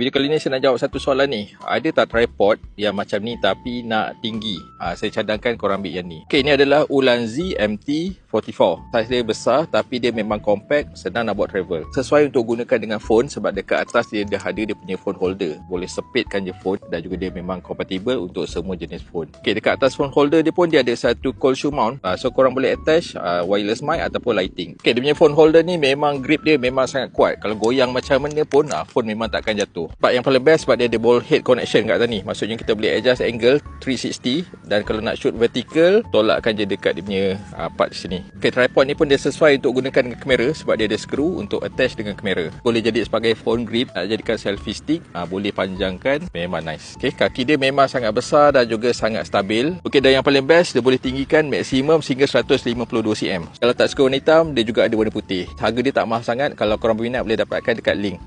Video kali ni saya nak jawab satu soalan ni. Ada tak tripod yang macam ni tapi nak tinggi? Ha, saya cadangkan korang ambil yang ni. Okay, ini adalah Ulanzi MT44. Saiz dia besar tapi dia memang compact, senang nak buat travel. Sesuai untuk gunakan dengan phone sebab dekat atas dia dah ada dia punya phone holder. Boleh sepitkan je phone dan juga dia memang compatible untuk semua jenis phone. Okay, dekat atas phone holder dia pun dia ada satu cold shoe mount. Ha, so korang boleh attach uh, wireless mic ataupun lighting. Okay, dia punya phone holder ni memang grip dia memang sangat kuat. Kalau goyang macam mana pun, uh, phone memang takkan jatuh. Part yang paling best sebab dia ada ball head connection kat atas ni. Maksudnya kita boleh adjust angle 360 dan kalau nak shoot vertical, tolakkan je dekat dia punya uh, part sini. Okay, tripod ni pun dia sesuai untuk gunakan dengan kamera sebab dia ada screw untuk attach dengan kamera. Boleh jadi sebagai phone grip, nak jadikan selfie stick, uh, boleh panjangkan, memang nice. Okay, kaki dia memang sangat besar dan juga sangat stabil. Okay, dan yang paling best, dia boleh tinggikan maksimum sehingga 152 cm. Kalau tak suka warna hitam, dia juga ada warna putih. Harga dia tak mahal sangat. Kalau korang berminat, boleh dapatkan dekat link.